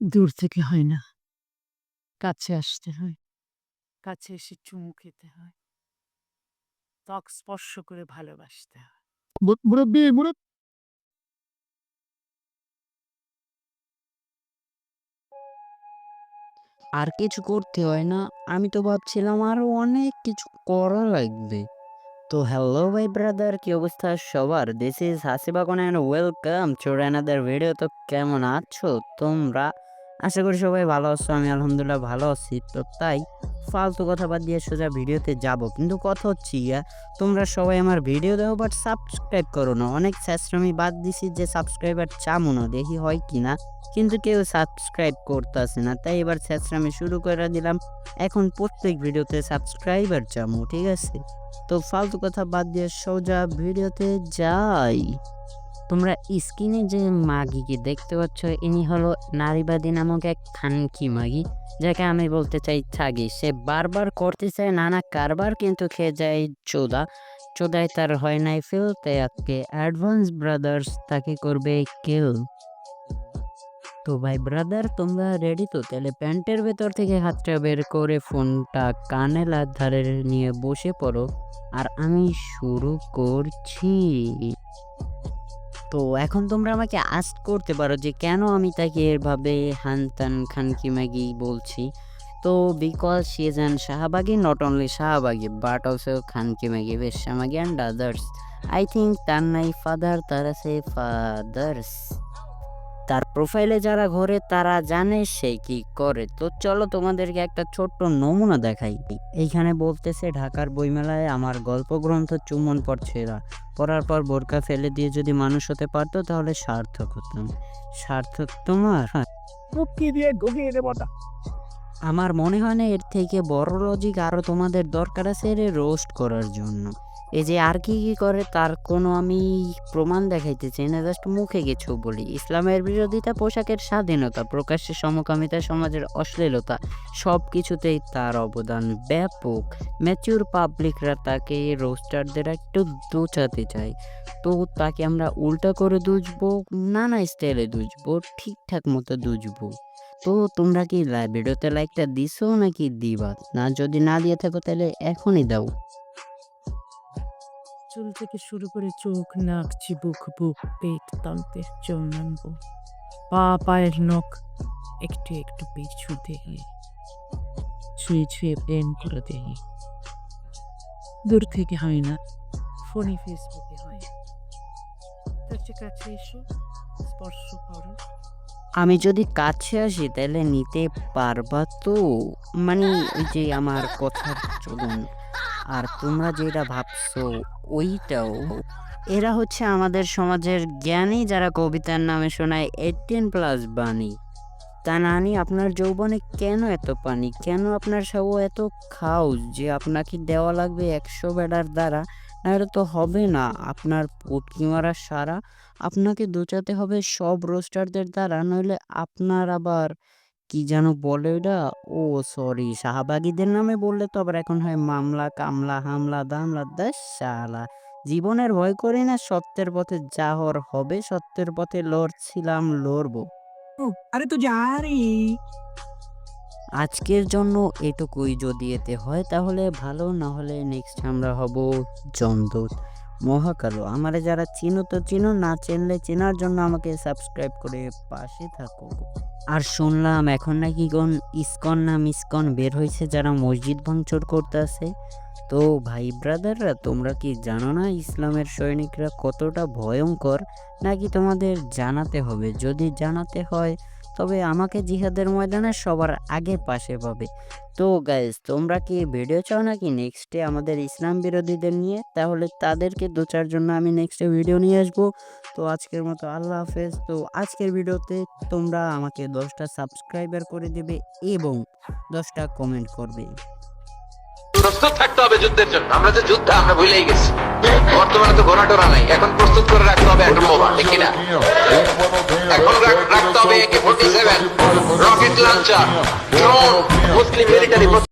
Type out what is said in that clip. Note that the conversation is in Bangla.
দূর থেকে হয় না। কাছে আসতে হয়। কাছে এসে চুমু খেতে হয়। ত্বক স্পর্শ করে ভালোবাসতে হয়। মুরব্বী মুরব্বী। আর কিছু করতে হয় না। আমি তো ভাবছিলাম আরও অনেক কিছু করা লাগবে। তো হ্যালো ভাই ব্রাদার কি অবস্থা সবার? This is হাসিবাগন and welcome to another video তো কেমন আছো তোমরা? আশা করি সবাই ভালো আছো, আমি আলহামদুলিল্লাহ ভালো আছি। তো তাই ফালতু কথা বাদ দিয়ে সোজা ভিডিওতে যাব। কিন্তু কথা হচ্ছে ইয়া তোমরা সবাই আমার ভিডিও দেখো বাট সাবস্ক্রাইব করো না। অনেক স্যাশ্রমি বাদ দিছি যে সাবস্ক্রাইবার চামো না, দেখি হয় কি না। কিন্তু কেউ সাবস্ক্রাইব করতেছে না। তাই এবার স্যাশ্রামি শুরু করে দিলাম। এখন প্রত্যেক ভিডিওতে সাবস্ক্রাইবার চামো, ঠিক আছে? তো ফালতু কথা বাদ দিয়ে সোজা ভিডিওতে যাই। তোমরা স্ক্রিনে যে মাগিকে দেখতে পাচ্ছ, ইনি হলো নারীবাদী নামক এক খানকি মাগি, যাকে আমি বলতে চাই থাগি সে বারবার করতে চায় নানা কারবার, কিন্তু খেয়ে যায় চোদা। চোদায় তার হয় নাই ফেল, তাই আজকে অ্যাডভান্স ব্রাদার্স তাকে করবে কেউ তো ভাই ব্রাদার, তোমরা রেডি তো? তাহলে প্যান্টের ভেতর থেকে হাতটা বের করে ফোনটা কানে লাগ ধারে নিয়ে বসে পড়ো। আর আমি শুরু করছি। তো এখন তোমরা আমাকে আস্ক করতে পারো যে কেন আমি তাকে এভাবে হান তান খানকি ম্যাগি বলছি? তো বিকজ সি ইজ অ্যান শাহবাগি নট অনলি শাহবাগি বাট অলসো খানকি ম্যাগি বেশামাগি অ্যান্ড আদার্স আই থিঙ্ক তার নাই ফাদার তার আছে ফাদার্স তার প্রোফাইলে যারা ঘরে তারা জানে সে কি করে। তো চলো তোমাদেরকে একটা ছোট্ট নমুনা দেখাই। এইখানে বলতেছে ঢাকার বইমেলায় আমার গল্প গ্রন্থ চুমন পড়ছে। এরা পড়ার পর বোরকা ফেলে দিয়ে যদি মানুষ হতে পারতো তাহলে সার্থক হতাম। সার্থক তোমার? হ্যাঁ, দিয়ে আমার মনে হয় না এর থেকে বড় লজিক আরও তোমাদের দরকার আছে এর রোস্ট করার জন্য। এই যে আর কি কি করে, তার কোনো আমি প্রমাণ দেখাইতে চাই না জাস্ট মুখে কিছু বলি। ইসলামের বিরোধিতা, পোশাকের স্বাধীনতা, প্রকাশ্যে সমকামিতা, সমাজের অশ্লীলতা সব কিছুতেই তার অবদান ব্যাপক। ম্যাচিউর পাবলিকরা তাকে রোস্টারদের একটু দোচাতে চায়। তো তাকে আমরা উল্টা করে দুজবো নানা স্টাইলে দুজবো ঠিকঠাক মতো দুজবো তো তোমরা কি ভিডিওতে লাইকটা দিছো নাকি দিবা? না, যদি না দিয়ে থাকো তাহলে এখনই দাও। চুল থেকে শুরু করে চোখ, নাক, চিবুক, বুক, পেট তান্তে চৌনানব পা, পায়ের নখ, একটু একটু পিছু দিয়ে ছুঁয়ে ছুঁয়ে প্রেম করে দেই দূর থেকে হয় না, ফোনে ফেসবুকে হয়। চেয়ে কাছে এসো, স্পর্শ করো। আমি যদি কাছে আসি, তাহলে নিতে পারবা তো? মানে ওই যে আমার কথার চলুন। আর তোমরা যেটা ভাবছ ওইটাও। এরা হচ্ছে আমাদের সমাজের জ্ঞানী যারা কবিতার নামে শোনায় এইটিন প্লাস বাণী। তা নানি, আপনার যৌবনে কেন এত পানি? কেন আপনার সব এত খাও যে আপনাকে দেওয়া লাগবে একশো বেড়ার দ্বারা? নাহলে তো হবে না। আপনার পুটকি মারা সারা আপনাকে দোচাতে হবে সব রোস্টারদের দ্বারা। নইলে আপনার আবার কি যেন বলে ওটা ও সরি শাহবাগীদের নামে বললে তো আবার এখন হয় মামলা কামলা হামলা দামলা শালা। জীবনের ভয় করি না সত্যের পথে যা হওয়ার হবে সত্যের পথে লড়ছিলাম লড়বো। আরে তো যা রে আজকের জন্য এটুকুই যদি এতে হয় তাহলে ভালো না হলে নেক্সট আমরা হব জমদূত মহাকালো আমারে যারা চিনো তো চিনো, না চিনলে চেনার জন্য আমাকে সাবস্ক্রাইব করে পাশে থাকো। আর শুনলাম এখন নাকি কোন ইসকন না মিসকন বের হয়েছে যারা মসজিদ ভাঙচুর করতে আছে তো ভাই ব্রাদাররা, তোমরা কি জানো না ইসলামের সৈনিকরা কতটা ভয়ঙ্কর? নাকি তোমাদের জানাতে হবে? যদি জানাতে হয় তবে আমাকে জিহাদের ময়দানে সবার আগে পাশে পাবে। তো গাইজ তোমরা কি ভিডিও চাও নাকি নেক্সটে আমাদের ইসলাম বিরোধীদের নিয়ে? তাহলে তাদেরকে দোচার জন্য আমি নেক্সটে ভিডিও নিয়ে আসব। তো আজকের মতো আল্লাহ হাফেজ। তো আজকের ভিডিওতে তোমরা আমাকে দশটা সাবস্ক্রাইবার করে দেবে এবং দশটা কমেন্ট করবে। প্রস্তুত থাকতে হবে যুদ্ধের জন্য। আমরা যে যুদ্ধ আমরা ভুলেই গেছি। বর্তমানে তো ঘোড়া টোরা নাই। এখন প্রস্তুত করে রাখতে হবে কিনা? এখন হবে AK forty seven rocket launcher drone মুসলিম মিলিটারি